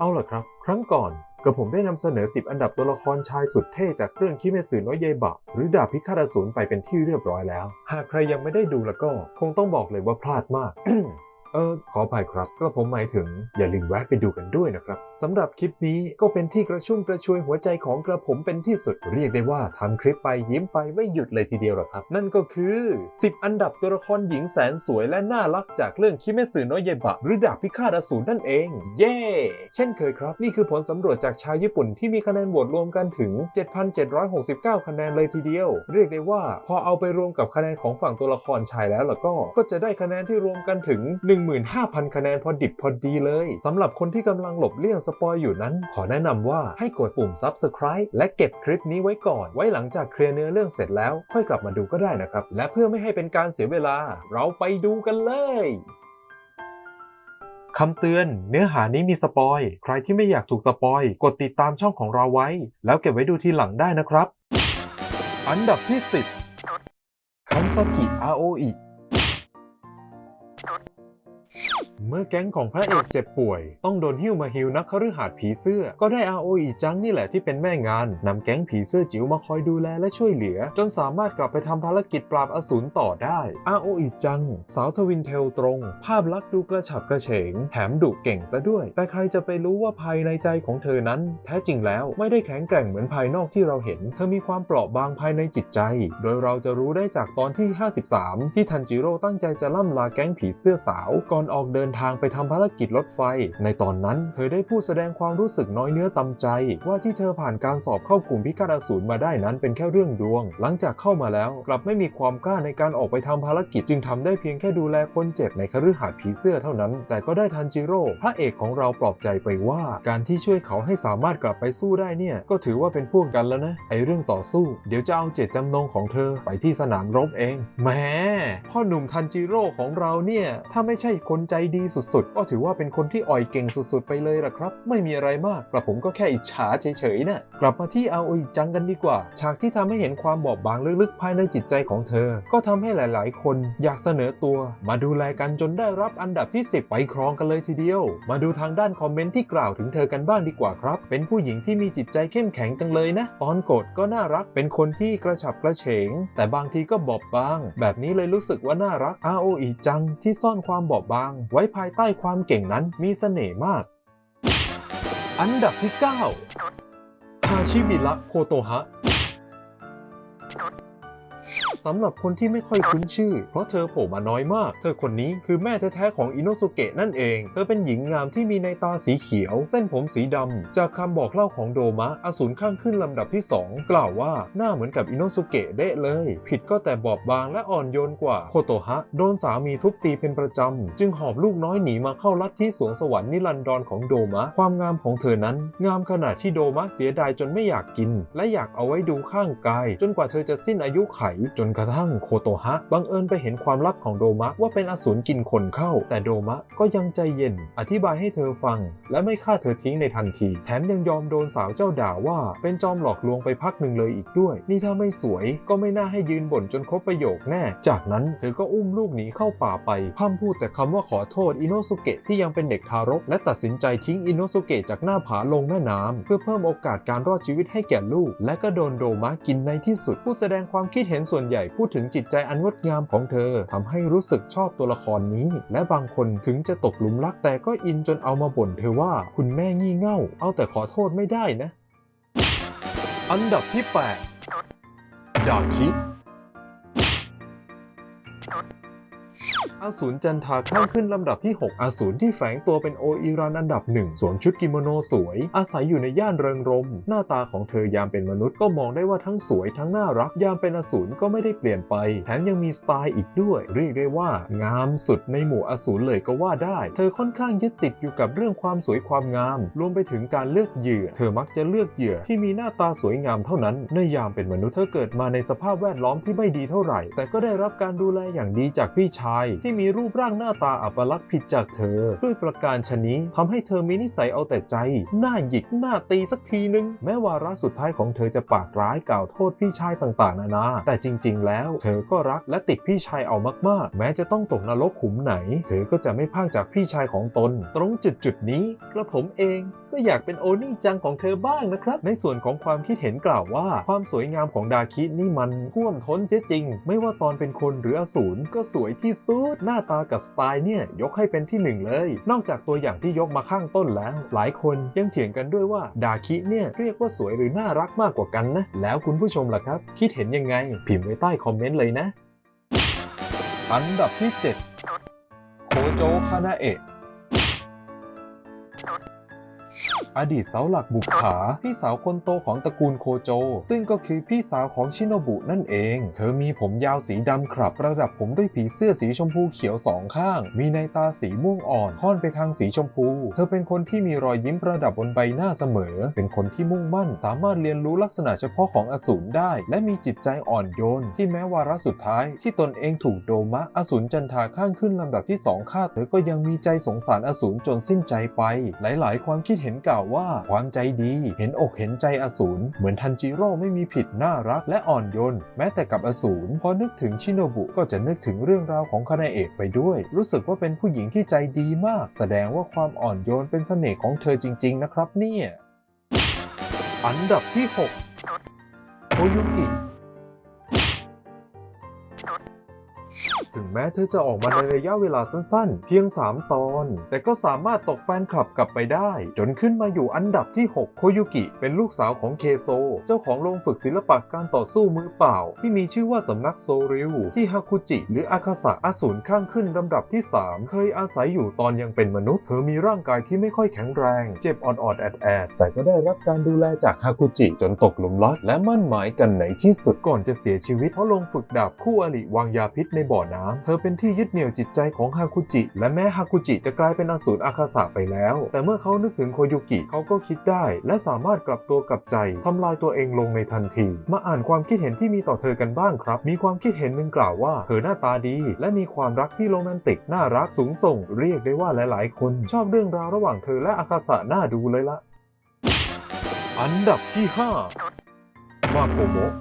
เอาล่ะครับ ครั้งก่อนกับผมได้นำเสนอ 10 อันดับตัวละครชายสุดเท่จากเรื่องคิเมสึโนะเยบะ หรือดาบพิฆาตอสูรไปเป็นที่เรียบร้อยแล้ว หากใครยังไม่ได้ดูแล้วก็ คงต้องบอกเลยว่าพลาดมาก เออขออภัยครับกระผมหมายถึงอย่าลืมแวะไปดูกันด้วยนะครับสำหรับคลิปนี้ก็เป็นที่กระชุ่มกระชวยหัวใจของกระผมเป็นที่สุดเรียกได้ว่าทำคลิปไปยิ้มไปไม่หยุดเลยทีเดียวหรอกครับ นั่นก็คือ 10 อันดับตัวละครหญิงแสนสวยและน่ารักจากเรื่องคิเมสึโนะเยบะ หรือดาบพิฆาตอสูรนั่นเอง เย้เช่นเคยครับ นี่คือผลสำรวจจากชาวญี่ปุ่นที่มีคะแนนโหวตรวมกันถึง 7,769 คะแนนเลยทีเดียว เรียกได้ว่า พอเอาไปรวมกับคะแนนของฝั่งตัวละครชายแล้วล่ะก็ ก็จะได้คะแนนที่รวมกันถึง15,000 คะแนนพอดิบพอดีเลยสำหรับคนที่กำลังหลบเลี่ยงสปอยอยู่นั้น ขอแนะนำว่าให้กดปุ่ม subscribe และเก็บคลิปนี้ไว้ก่อน ไว้หลังจากเคลียร์เนื้อเรื่องเสร็จแล้ว ค่อยกลับมาดูก็ได้นะครับ และเพื่อไม่ให้เป็นการเสียเวลา เราไปดูกันเลยคำเตือน เนื้อหานี้มีสปอย ใครที่ไม่อยากถูกสปอย กดติดตามช่องของเราไว้ แล้วเก็บไว้ดูทีหลังได้นะครับ อันดับที่ 10คันซากิอาโออิ เมื่อแก๊งของพระเอกเจ็บป่วย ต้องโดนหิ้วมาฮิวนักคฤหาสน์ผีเสื้อ ก็ได้อาโออิจังนี่แหละที่เป็นแม่งานนำแก๊งผีเสื้อจิ๋วมาคอยดูแลและช่วยเหลือ จนสามารถกลับไปทำภารกิจปราบอสูรต่อได้อาโออิจัง สาวทวินเทลตรง ภาพลักษณ์ดูกระฉับกระเฉง แถมดุเก่งซะด้วย แต่ใครจะไปรู้ว่าภายในใจของเธอนั้น แท้จริงแล้วไม่ได้แข็งแกร่งเหมือนภายนอกที่เราเห็น เธอมีความเปราะบางภายในจิตใจ โดยเราจะรู้ได้จากตอนที่ 53 ที่ทันจิโร่ตั้งใจจะล่ำลาแก๊งผีเสื้อสาวก่อนออกเดินทางไปทำภารกิจรถไฟ ในตอนนั้นเธอได้พูดแสดงความรู้สึกน้อยเนื้อตำใจ ว่าที่เธอผ่านการสอบเข้ากลุ่มพิฆาตอสูรมาได้นั้นเป็นแค่เรื่องดวง หลังจากเข้ามาแล้วกลับไม่มีความกล้าในการออกไปทำภารกิจจึงทำได้เพียงแค่ดูแลคนเจ็บในคฤหาสน์ผีเสื้อเท่านั้น แต่ก็ได้ทันจิโร่พระเอกของเราปลอบใจไปว่า การที่ช่วยเขาให้สามารถกลับไปสู้ได้เนี่ย ก็ถือว่าเป็นพวกกันแล้วนะไอเรื่องต่อสู้ เดี๋ยวจะเอาเจตจำนงของเธอไปที่สนามรบเองแหมพ่อหนุ่มทันจิโร่ของเราเนี่ยถ้าไม่ใช่คนใจดีสุดๆ ก็ถือว่าเป็นคนที่อ่อยเก่งสุดๆ ไปเลยล่ะครับ ไม่มีอะไรมากกระผมก็แค่อิจฉาเฉยๆนะ่ะกลับมาที่อาโออิจังกันดีกว่า ฉากที่ทำให้เห็นความบอบบางลึกๆ ภายในจิตใจของเธอ ก็ทำให้หลายๆ คนอยากเสนอตัว มาดูแลกันจนได้รับอันดับที่ 10 ไปครองกันเลยทีเดียว มาดูทางด้านคอมเมนต์ที่กล่าวถึงเธอกันบ้างดีกว่าครับ เป็นผู้หญิงที่มีจิตใจเข้มแข็งจังเลยนะ ตอนโกรธก็น่ารัก เป็นคนที่กระฉับกระเฉง แต่บางทีก็บอบบาง แบบนี้เลยรู้สึกว่าน่ารักอาโออิจังที่ซ่อนความบอบบาง ไว้ภายใต้ความเก่งนั้นมีเสน่ห์มาก อันดับที่ 9 ฮาชิบิระโคโตฮะสำหรับคนที่ไม่ค่อยคุ้นชื่อ เพราะเธอโผล่มาน้อยมาก เธอคนนี้คือแม่แท้ๆของอินโนสุเกะนั่นเอง เธอเป็นหญิงงามที่มีในตาสีเขียว เส้นผมสีดำ จากคำบอกเล่าของโดมะ อสูรข้างขึ้นลำดับที่ 2 กล่าวว่าหน้าเหมือนกับอินโนสุเกะเดะเลย ผิดก็แต่บอบบางและอ่อนโยนกว่าโคโตฮะ โดนสามีทุบตีเป็นประจำ จึงหอบลูกน้อยหนีมาเข้าลัทธิสวงสวรรค์นิรันดรของโดมะ ความงามของเธอนั้น งามขนาดที่โดมะเสียดายจนไม่อยากกิน และอยากเอาไว้ดูข้างกาย จนกว่าเธอจะสิ้นอายุไขจนกระทั่งโคโตฮะบังเอิญไปเห็นความลับของโดมะว่าเป็นอสูรกินคนเข้า แต่โดมะก็ยังใจเย็น อธิบายให้เธอฟัง และไม่ฆ่าเธอทิ้งในทันที แถมยังยอมโดนสาวเจ้าด่าว่าเป็นจอมหลอกลวงไปพักหนึ่งเลยอีกด้วย นี่ถ้าไม่สวยก็ไม่น่าให้ยืนบ่นจนครบประโยคแน่ จากนั้นเธอก็อุ้มลูกหนีเข้าป่าไปพร่ำพูดแต่คำว่าขอโทษอิโนสุเกะที่ยังเป็นเด็กทารก และตัดสินใจทิ้งอิโนสุเกะจากหน้าผาลงแม่น้ำเพื่อเพิ่มโอกาสการรอดชีวิตให้แก่ลูก และก็โดนโดมะกินในที่สุด ผู้แสดงความคิดเห็นส่วนใหญ่พูดถึงจิตใจอันงดงามของเธอทำให้รู้สึกชอบตัวละครนี้ และบางคนถึงจะตกหลุมรักแต่ก็อินจนเอามาบ่นเธอว่าคุณแม่งี่เง่า เอาแต่ขอโทษไม่ได้นะ อันดับที่ 8 ดาคิ อสูรจันทาข้างขึ้นลำดับที่ 6 อสูรที่แฝงตัวเป็นโออิรันอันดับหนึ่งสวมชุดกิโมโนสวย อาศัยอยู่ในย่านเริงรม หน้าตาของเธอยามเป็นมนุษย์ก็มองได้ว่าทั้งสวยทั้งน่ารัก ยามเป็นอสูรก็ไม่ได้เปลี่ยนไป แถมยังมีสไตล์อีกด้วย เรียกได้ว่า งามสุดในหมู่อสูรเลยก็ว่าได้ เธอค่อนข้างยึดติดอยู่กับเรื่องความสวยความงาม รวมไปถึงการเลือกเหยื่อ เธอมักจะเลือกเหยื่อที่มีหน้าตาสวยงามเท่านั้น ในยามเป็นมนุษย์เธอเกิดมาในสภาพแวดล้อมที่ไม่ดีเท่าไหร่ แต่ก็ได้รับการดูแลอย่างดีจากพี่ชายที่มีรูปร่างหน้าตาอัปลักษณ์ผิดจากเธอ ด้วยประการชนี้ทำให้เธอมีนิสัยเอาแต่ใจ หน้าหยิกหน้าตีสักทีนึง แม้วาระสุดท้ายของเธอจะปากร้ายกล่าวโทษพี่ชายต่างๆ นานา แต่จริง ๆ แล้ว เธอก็รักและติดพี่ชายเอามากๆ แม้จะต้องตกนรกขุมไหน เธอก็จะไม่พากจากพี่ชายของตน ตรงจุดจุดๆนี้กระผมเองก็อยากเป็นโอนี่จังของเธอบ้างนะครับ ในส่วนของความคิดเห็นกล่าวว่า ความสวยงามของดาคินี่มันท่วมท้นเสียจริง ไม่ว่าตอนเป็นคนหรืออสูรก็สวยที่สุดหน้าตากับสไตล์เนี่ยยกให้เป็นที่หนึ่งเลย นอกจากตัวอย่างที่ยกมาข้างต้นแล้ว หลายคนยังเถียงกันด้วยว่าดาคิเนี่ยเรียกว่าสวยหรือน่ารักมากกว่ากันนะ แล้วคุณผู้ชมล่ะครับ คิดเห็นยังไง พิมพ์ไว้ใต้คอมเมนต์เลยนะ อันดับที่ 7 โคโจคานาเอะ อดีตเสาหลักบุกขา พี่สาวคนโตของตระกูลโคโจ ซึ่งก็คือพี่สาวของชิโนบุนั่นเอง เธอมีผมยาวสีดำครับ ประดับผมด้วยผีเสื้อสีชมพูเขียวสองข้าง มีในตาสีม่วงอ่อนค่อนไปทางสีชมพู เธอเป็นคนที่มีรอยยิ้มประดับบนใบหน้าเสมอ เป็นคนที่มุ่งมั่น สามารถเรียนรู้ลักษณะเฉพาะของอสูรได้ และมีจิตใจอ่อนโยน ที่แม้วาระสุดท้าย ที่ตนเองถูกโดมะอสูรจันทาข้างขึ้นลำดับที่สองฆ่าเธอก็ยังมีใจสงสารอสูรจนสิ้นใจไป หลาย ๆ ความคิดเห็นเก่าว่าความใจดีเห็นอกเห็นใจอสูรเหมือนทันจิโร่ไม่มีผิดน่ารักและอ่อนโยนแม้แต่กับอสูรพอนึกถึงชิโนบุก็จะนึกถึงเรื่องราวของคานาเอะไปด้วย รู้สึกว่าเป็นผู้หญิงที่ใจดีมาก แสดงว่าความอ่อนโยนเป็นเสน่ห์ของเธอจริง ๆ นะครับเนี่ย อันดับที่ 6โคยุกิ ถึงแม้เธอจะออกมาในระยะเวลาสั้นๆ เพียง 3 ตอน แต่ก็สามารถตกแฟนคลับกลับไปได้ จนขึ้นมาอยู่อันดับที่ 6 โคยุกิ เป็นลูกสาวของเคโซ เจ้าของโรงฝึกศิลปะการต่อสู้มือเปล่า ที่มีชื่อว่าสำนักโซริวที่ฮาคุจิ หรืออาคาสะอสูรข้างขึ้นลำดับที่ 3 เคยอาศัยอยู่ตอนยังเป็นมนุษย์ เธอมีร่างกายที่ไม่ค่อยแข็งแรง เจ็บออดๆแอดๆแต่ก็ได้รับการดูแลจากฮาคุจิจนตกหลุมรักและมั่นหมายกันในที่สุดก่อนจะเสียชีวิตเพราะลงฝึกดาบคู่อริวางยาพิษในบ่อน้ำเธอเป็นที่ยึดเหนี่ยวจิตใจของฮาคุจิ และแม้ฮาคุจิจะกลายเป็นอสูรอาคาสะไปแล้ว แต่เมื่อเขานึกถึงโคยุกิเขาก็คิดได้ และสามารถกลับตัวกลับใจทำลายตัวเองลงในทันที มาอ่านความคิดเห็นที่มีต่อเธอกันบ้างครับ มีความคิดเห็นหนึ่งกล่าวว่า เธอหน้าตาดี และมีความรักที่โรแมนติกน่ารักสูงส่ง เรียกได้ว่าหลาย ๆ คน ชอบเรื่องราวระหว่างเธอและอาคาสะน่าดูเลยละอันดับที่5มาโกโมะ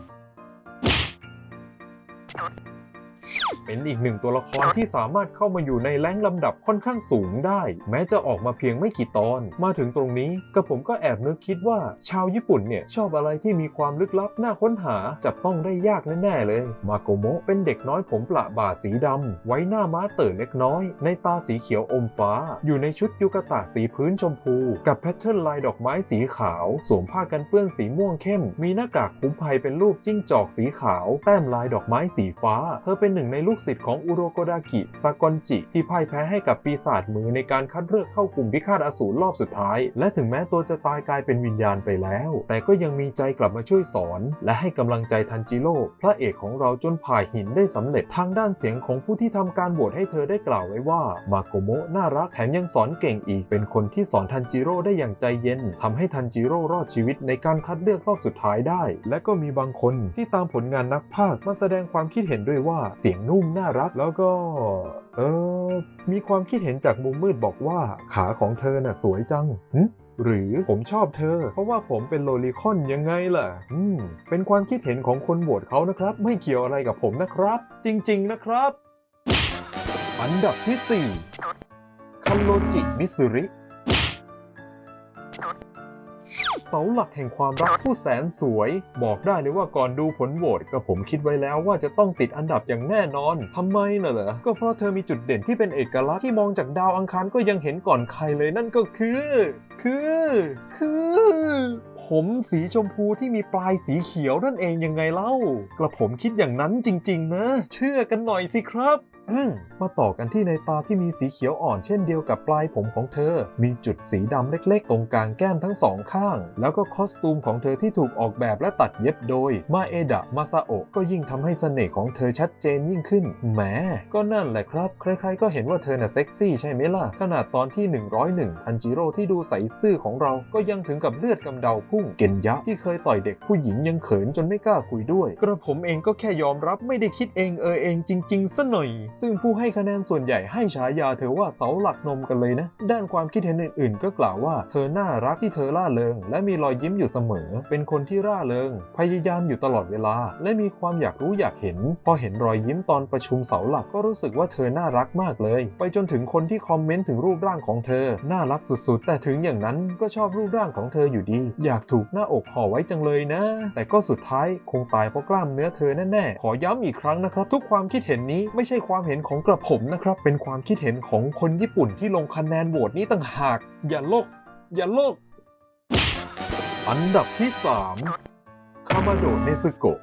เป็นอีกหนึ่งตัวละครที่สามารถเข้ามาอยู่ในแรงลำดับค่อนข้างสูงได้ แม้จะออกมาเพียงไม่กี่ตอน มาถึงตรงนี้กระผมก็แอบนึกคิดว่าชาวญี่ปุ่นเนี่ยชอบอะไรที่มีความลึกลับน่าค้นหาจับต้องได้ยากแน่ๆเลย มาโกโมะเป็นเด็กน้อยผมประบ่าสีดำไว้หน้าม้าเติ่นเล็กน้อย ในตาสีเขียวอมฟ้า อยู่ในชุดยูกะตะสีพื้นชมพู กับแพทเทิร์นลายดอกไม้สีขาว สวมผ้ากันเปื้อนสีม่วงเข้ม มีหน้ากากคุ้มภัยเป็นรูปจิ้งจอกสีขาว แต้มลายดอกไม้สีฟ้า เธอเป็นหนึ่งในในลูกศิษย์ของอุโรโกดากิซากอนจิ ที่พ่ายแพ้ให้กับปีศาจมือในการคัดเลือกเข้ากลุ่มพิฆาตอสูรรอบสุดท้าย และถึงแม้ตัวจะตายกลายเป็นวิญญาณไปแล้ว แต่ก็ยังมีใจกลับมาช่วยสอน และให้กำลังใจทันจิโร่พระเอกของเราจนผ่ายหินได้สำเร็จทางด้านเสียงของผู้ที่ทำการโหวตให้เธอได้กล่าวไว้ว่ามาโกโมะน่ารักแถมยังสอนเก่งอีกเป็นคนที่สอนทันจิโร่ได้อย่างใจเย็นทำให้ทันจิโร่รอดชีวิตในการคัดเลือกรอบสุดท้ายได้ และก็มีบางคนที่ตามผลงานนักพากย์มาแสดงความคิดเห็นด้วยว่าเสียงนุ่มน่ารักแล้วก็เออมีความคิดเห็นจากมุมมืดบอกว่าขาของเธอน่ะสวยจังหึหรือผมชอบเธอ เพราะว่าผมเป็นโลลิคอนยังไงล่ะ อืม เป็นความคิดเห็นของคนโหวตเขานะครับ ไม่เกี่ยวอะไรกับผมนะครับ จริง ๆ นะครับ อันดับที่ 4คันโลจิมิสุริ เสาหลักแห่งความรักผู้แสนสวย บอกได้เลยว่าก่อนดูผลโหวตก็ผมคิดไว้แล้วว่าจะต้องติดอันดับอย่างแน่นอนทำไมน่ะเหรอ ก็เพราะเธอมีจุดเด่นที่เป็นเอกลักษณ์ที่มองจากดาวอังคารก็ยังเห็นก่อนใครเลยนั่นก็คือ คือ คือ ผมสีชมพูที่มีปลายสีเขียวนั่นเองยังไงเล่า กระผมคิดอย่างนั้นจริง ๆ นะ เชื่อกันหน่อยสิครับ มาต่อกันที่ในตาที่มีสีเขียวอ่อนเช่นเดียวกับปลายผมของเธอ มีจุดสีดำเล็กๆ ตรงกลางแก้มทั้งสองข้าง แล้วก็คอสตูมของเธอที่ถูกออกแบบและตัดเย็บโดย มาเอดะมาซาโอะก็ยิ่งทำให้เสน่ห์ของเธอชัดเจนยิ่งขึ้น แหม ก็นั่นแหละครับ ใครๆ ก็เห็นว่าเธอน่ะเซ็กซี่ใช่ไหมล่ะ ขนาดตอนที่ 101ทันจิโร่ที่ดูใสซื่อของเรา ก็ยังถึงกับเลือดกำเดาพุ่ง เกนยะที่เคยต่อยเด็กผู้หญิงยังเขินจนไม่กล้าคุยด้วย กระผมเองก็แค่ยอมรับไม่ได้คิดเองเออเองจริงๆซะหน่อยซึ่งผู้ให้คะแนนส่วนใหญ่ให้ฉายาเธอว่าเสาหลักนมกันเลยนะ ด้านความคิดเห็นอื่นๆ ก็กล่าวว่าเธอน่ารักที่เธอล่าเริง และมีรอยยิ้มอยู่เสมอ เป็นคนที่ร่าเริง พยายามอยู่ตลอดเวลา และมีความอยากรู้อยากเห็น พอเห็นรอยยิ้มตอนประชุมเสาหลักก็รู้สึกว่าเธอน่ารักมากเลย ไปจนถึงคนที่คอมเมนต์ถึงรูปร่างของเธอ น่ารักสุดๆ แต่ถึงอย่างนั้นก็ชอบรูปร่างของเธออยู่ดี อยากถูกหน้าอกห่อไว้จังเลยนะ แต่ก็สุดท้ายคงตายเพราะกล้ามเนื้อเธอแน่ๆ ขอย้ำอีกครั้งนะครับ ทุกความคิดเห็นนี้ไม่ใช่ความเห็นของกระผมนะครับ เป็นความคิดเห็นของคนญี่ปุ่นที่ลงคะแนนโหวตนี้ต่างหาก อย่าโลก อย่าโลก อันดับที่ 3 คามาโดเนซึโกะ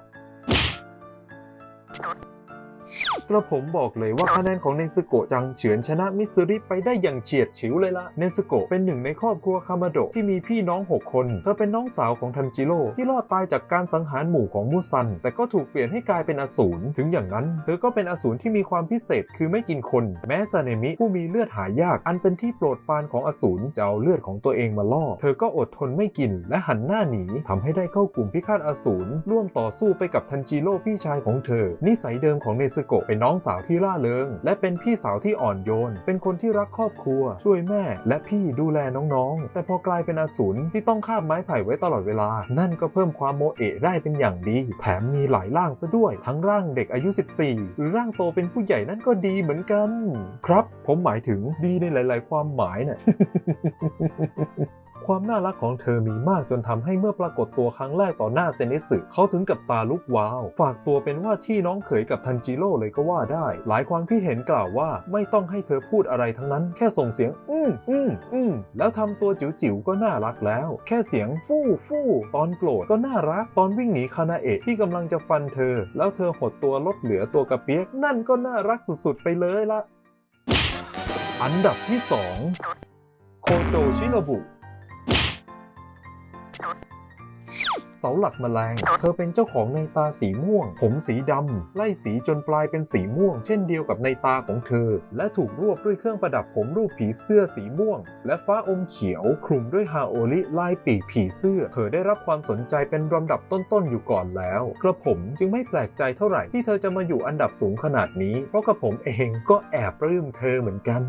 กระผมบอกเลยว่าคะแนนของเนซึโกะจังเฉือนชนะมิสซิริไปได้อย่างเฉียดฉิวเลยละเนซึโกะเป็นหนึ่งในครอบครัวคามาโดะที่มีพี่น้อง 6 คน เธอเป็นน้องสาวของทันจิโร่ที่รอดตายจากการสังหารหมู่ของมุซัน แต่ก็ถูกเปลี่ยนให้กลายเป็นอสูรถึงอย่างนั้น เธอก็เป็นอสูรที่มีความพิเศษคือไม่กินคน แม้ซาเนมิผู้มีเลือดหายากอันเป็นที่โปรดปรานของอสูรจะเอาเลือดของตัวเองมาล่อ เธอก็อดทนไม่กินและหันหน้าหนีทำให้ได้เข้ากลุ่มพิฆาตอสูรร่วมต่อสู้ไปกับทันจิโร่พี่ชายของเธอ นิสัยเดิมของเนซึโกะเป็นน้องสาวที่ร่าเริง และเป็นพี่สาวที่อ่อนโยน เป็นคนที่รักครอบครัว ช่วยแม่ และพี่ดูแลน้องๆ แต่พอกลายเป็นอสูรที่ต้องคาบไม้ไผ่ไว้ตลอดเวลา นั่นก็เพิ่มความโมเอะได้เป็นอย่างดี แถมมีหลายร่างซะด้วย ทั้งร่างเด็กอายุ 14 หรือร่างโตเป็นผู้ใหญ่นั่นก็ดีเหมือนกัน ครับ ผมหมายถึงดีในหลาย ๆ ความหมายน่ะ ความน่ารักของเธอมีมากจนทำให้เมื่อปรากฏตัวครั้งแรกต่อหน้าเซนิสึเขาถึงกับตาลุกวาว ฝากตัวเป็นว่าที่น้องเขยกับทันจิโร่เลยก็ว่าได้ หลายความคิดเห็นกล่าวว่าไม่ต้องให้เธอพูดอะไรทั้งนั้น แค่ส่งเสียง อืมอืมอืมแล้วทำตัวจิ๋วๆก็น่ารักแล้ว แค่เสียงฟู่ฟู่ตอนโกรธก็น่ารัก ตอนวิ่งหนีคานาเอะที่กำลังจะฟันเธอ แล้วเธอหดตัวลดเหลือตัวกระเปียก นั่นก็น่ารักสุดๆไปเลยละอันดับที่ 2 โคโตชิโนบุ สาหลักแมลง เธอเป็นเจ้าของในตาสีม่วง ผมสีดำไล่สีจนปลายเป็นสีม่วง เช่นเดียวกับในตาของเธอ และถูกรวบด้วยเครื่องประดับผมรูปผีเสื้อสีม่วง และฟ้าอมเขียวคลุมด้วยฮาโอริลายปีกผีเสื้อ เธอได้รับความสนใจเป็นลำดับต้นๆอยู่ก่อนแล้ว กระผมจึงไม่แปลกใจเท่าไหร่ที่เธอจะมาอยู่อันดับสูงขนาดนี้ เพราะกระผมเองก็แอบปลื้มเธอเหมือนกัน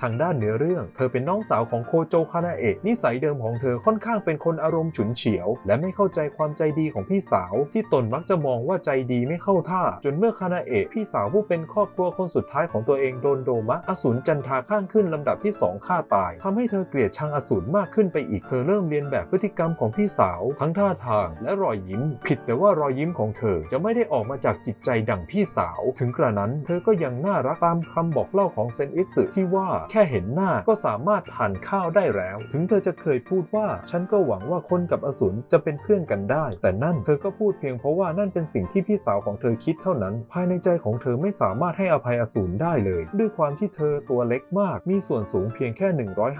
ทางด้านเนื้อเรื่อง เธอเป็นน้องสาวของโคโจคานาเอะนิสัยเดิมของเธอค่อนข้างเป็นคนอารมณ์ฉุนเฉียวและไม่เข้าใจความใจดีของพี่สาว ที่ตนมักจะมองว่าใจดีไม่เข้าท่า จนเมื่อคานาเอะพี่สาวผู้เป็นครอบครัวคนสุดท้ายของตัวเองโดนโดมะอสูรจันทาข้างขึ้นลำดับที่สองฆ่าตายทำให้เธอเกลียดชังอสูรมากขึ้นไปอีกเธอเริ่มเรียนแบบพฤติกรรมของพี่สาว ทั้งท่าทางและรอยยิ้ม ผิดแต่ว่ารอยยิ้มของเธอจะไม่ได้ออกมาจากจิตใจดั่งพี่สาว ถึงกระนั้นเธอก็ยังน่ารักตามคำบอกเล่าของเซนอิสึที่ว่าแค่เห็นหน้าก็สามารถทานข้าวได้แล้ว ถึงเธอจะเคยพูดว่าฉันก็หวังว่าคนกับอสูรจะเป็นเพื่อนกันได้ แต่นั่นเธอก็พูดเพียงเพราะว่านั่นเป็นสิ่งที่พี่สาวของเธอคิดเท่านั้น ภายในใจของเธอไม่สามารถให้อภัยอสูรได้เลย ด้วยความที่เธอตัวเล็กมาก มีส่วนสูงเพียงแค่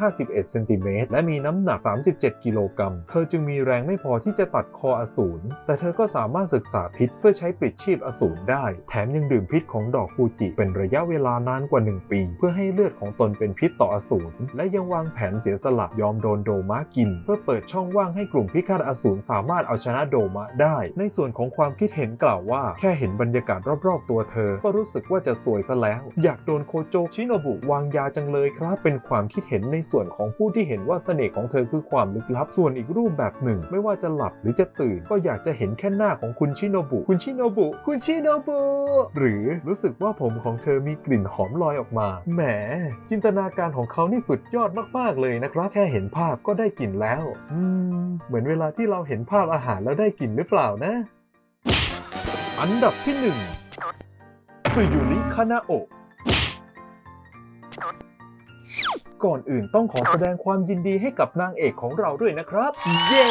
151เซนติเมตรและมีน้ำหนัก 37 กิโลกรัม เธอจึงมีแรงไม่พอที่จะตัดคออสูร แต่เธอก็สามารถศึกษาพิษเพื่อใช้ปลิดชีพอสูรได้ แถมยังดื่มพิษของดอกฟูจิ เป็นระยะเวลานานกว่า 1 ปี เพื่อให้เลือดของตนเป็นพิษต่ออสูร และยังวางแผนเสียสละยอมโดนโดมะกิน เพื่อเปิดช่องว่างให้กลุ่มพิฆาตอสูรสามารถเอาชนะโดมะได้ ในส่วนของความคิดเห็นกล่าวว่า แค่เห็นบรรยากาศรอบๆ ตัวเธอ ก็รู้สึกว่าจะสวยซะแล้ว อยากโดนโคโจชิโนบุวางยาจังเลยครับ เป็นความคิดเห็นในส่วนของผู้ที่เห็นว่าเสน่ห์ของเธอคือความลึกลับ ส่วนอีกรูปแบบหนึ่ง ไม่ว่าจะหลับหรือจะตื่น ก็อยากจะเห็นแค่หน้าของคุณชิโนบุ คุณชิโนบุ คุณชิโนบุ หรือรู้สึกว่าผมของเธอมีกลิ่นหอมลอยออกมา แหม จินตนาการของเขานี่สุดยอดมากๆเลยนะครับ แค่เห็นภาพก็ได้กลิ่นแล้ว อืม เหมือนเวลาที่เราเห็นภาพอาหารแล้วได้กลิ่นหรือเปล่านะ อันดับที่หนึ่งซึยุริคานาโอะก่อนอื่นต้องขอแสดงความยินดีให้กับนางเอกของเราด้วยนะครับ เย้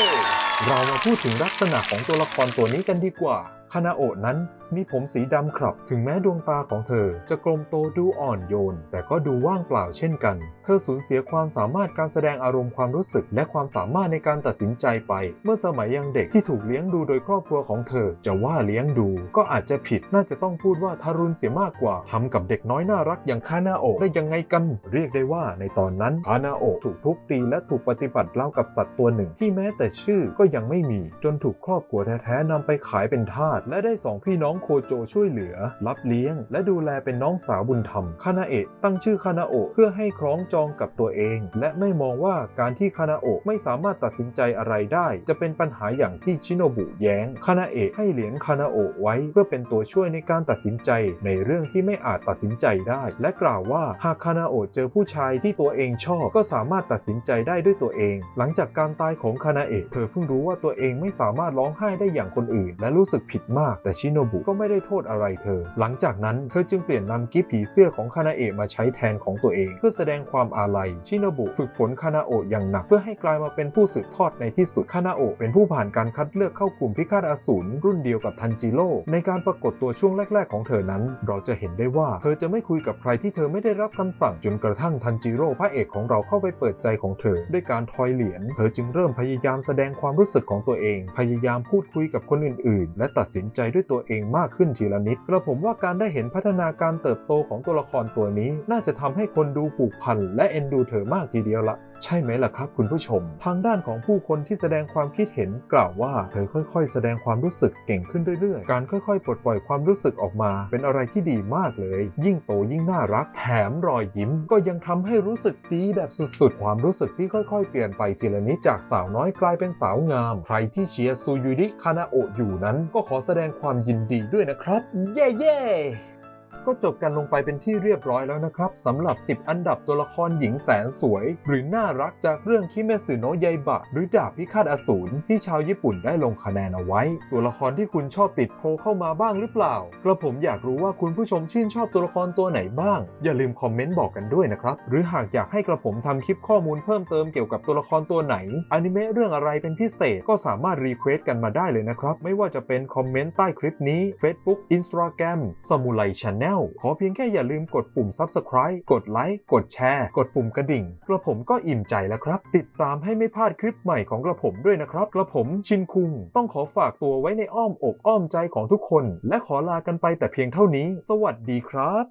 เรามาพูดถึงลักษณะของตัวละครตัวนี้กันดีกว่า คานาโอะนั้น มีผมสีดำครับ ถึงแม้ดวงตาของเธอ จะกลมโตดูอ่อนโยน แต่ก็ดูว่างเปล่าเช่นกัน เธอสูญเสียความสามารถการแสดงอารมณ์ความรู้สึก และความสามารถในการตัดสินใจไป เมื่อสมัยยังเด็กที่ถูกเลี้ยงดูโดยครอบครัวของเธอ จะว่าเลี้ยงดู ก็อาจจะผิดน่าจะต้องพูดว่าทารุณเสียมากกว่าทำกับเด็กน้อยน่ารักอย่างคานาโอะได้ยังไงกัน เรียกได้ว่าในตอนนั้นคานาโอะถูกทุบตีและถูกปฏิบัติเล่ากับสัตว์ตัวหนึ่ง ที่แม้แต่ชื่อก็ยังไม่มี จนถูกครอบครัวแท้ๆนำไปขายเป็นทาสและได้สองพี่น้องโคโจช่วยเหลือ รับเลี้ยง และดูแลเป็นน้องสาวบุญธรรมคานาเอะตั้งชื่อคานาโอะเพื่อให้คล้องจองกับตัวเอง และไม่มองว่าการที่คานาโอะไม่สามารถตัดสินใจอะไรได้ จะเป็นปัญหาอย่างที่ชิโนบุแย้งคานาเอะให้เหรียญคานาโอะไว้ เพื่อเป็นตัวช่วยในการตัดสินใจในเรื่องที่ไม่อาจตัดสินใจได้ และกล่าวว่าหากคานาโอะเจอผู้ชายที่ตัวเองชอบ ก็สามารถตัดสินใจได้ด้วยตัวเอง หลังจากการตายของคานาเอะเธอเพิ่งรู้ว่าตัวเองไม่สามารถร้องไห้ได้อย่างคนอื่น และรู้สึกผิดมากแต่ชิโนบุก็ไม่ได้โทษอะไรเธอ หลังจากนั้นเธอจึงเปลี่ยนนำกิฟผีเสื้อของคานาเอะมาใช้แทนของตัวเอง เพื่อแสดงความอาลัย ชินบุฝึกฝนคานาโอะอย่างหนัก เพื่อให้กลายมาเป็นผู้สืบทอดในที่สุด คานาโอะเป็นผู้ผ่านการคัดเลือกเข้ากลุ่มพิฆาตอสูรรุ่นเดียวกับทันจิโร่ในการปรากฏตัวช่วงแรก ๆ ของเธอนั้น เราจะเห็นได้ว่า เธอจะไม่คุยกับใครที่เธอไม่ได้รับคำสั่งจนกระทั่งทันจิโร่พระเอกของเราเข้าไปเปิดใจของเธอ ด้วยการทอยเหรียญเธอจึงเริ่มพยายามแสดงความรู้สึกของตัวเอง พยายามพูดคุยกับคนอื่น ๆ และตัดสินใจด้วยตัวเองมากขึ้นทีละนิดกระผมว่าการได้เห็นพัฒนาการเติบโตของตัวละครตัวนี้ น่าจะทำให้คนดูผูกพันและเอ็นดูเธอมากทีเดียวละ ใช่ไหมล่ะครับคุณผู้ชม ทางด้านของผู้คนที่แสดงความคิดเห็นกล่าวว่า เธอค่อยๆ แสดงความรู้สึกเก่งขึ้นเรื่อยๆ การค่อยๆ ปลดปล่อยความรู้สึกออกมา เป็นอะไรที่ดีมากเลย ยิ่งโตยิ่งน่ารัก แถมรอยยิ้ม ก็ยังทำให้รู้สึกดีแบบสุดๆ ความรู้สึกที่ค่อยๆ เปลี่ยนไปทีละนิดจากสาวน้อยกลายเป็นสาวงาม ใครที่เชียร์ซูยูริคานาโอะอยู่นั้น ก็ขอแสดงความยินดีด้วยนะครับ เย้เย้ ก็จบกันลงไปเป็นที่เรียบร้อยแล้วนะครับสำหรับ 10 อันดับตัวละครหญิงแสนสวย หรือน่ารักจากเรื่องคิเมสึโนะยายบะ หรือดาบพิฆาตอสูรที่ชาวญี่ปุ่นได้ลงคะแนนเอาไว้ ตัวละครที่คุณชอบติดโพลเข้ามาบ้างหรือเปล่ากระผมอยากรู้ว่าคุณผู้ชมชื่นชอบตัวละครตัวไหนบ้าง อย่าลืมคอมเมนต์บอกกันด้วยนะครับหรือหากอยากให้กระผมทำคลิปข้อมูลเพิ่มเติมเกี่ยวกับตัวละครตัวไหนอนิเมะเรื่องอะไรเป็นพิเศษก็สามารถรีเควสกันมาได้เลยนะครับไม่ว่าจะเป็นคอมเมนต์ใต้คลิปนี้ Facebook Instagram Samurai Channel ขอเพียงแค่อย่าลืมกดปุ่ม Subscribe กดไลค์ กดแชร์ กดปุ่มกระดิ่ง กระผมก็อิ่มใจแล้วครับ ติดตามให้ไม่พลาดคลิปใหม่ของกระผมด้วยนะครับ กระผมชินคุง ต้องขอฝากตัวไว้ในอ้อมอกอ้อมใจของทุกคน และขอลากันไปแต่เพียงเท่านี้ สวัสดีครับ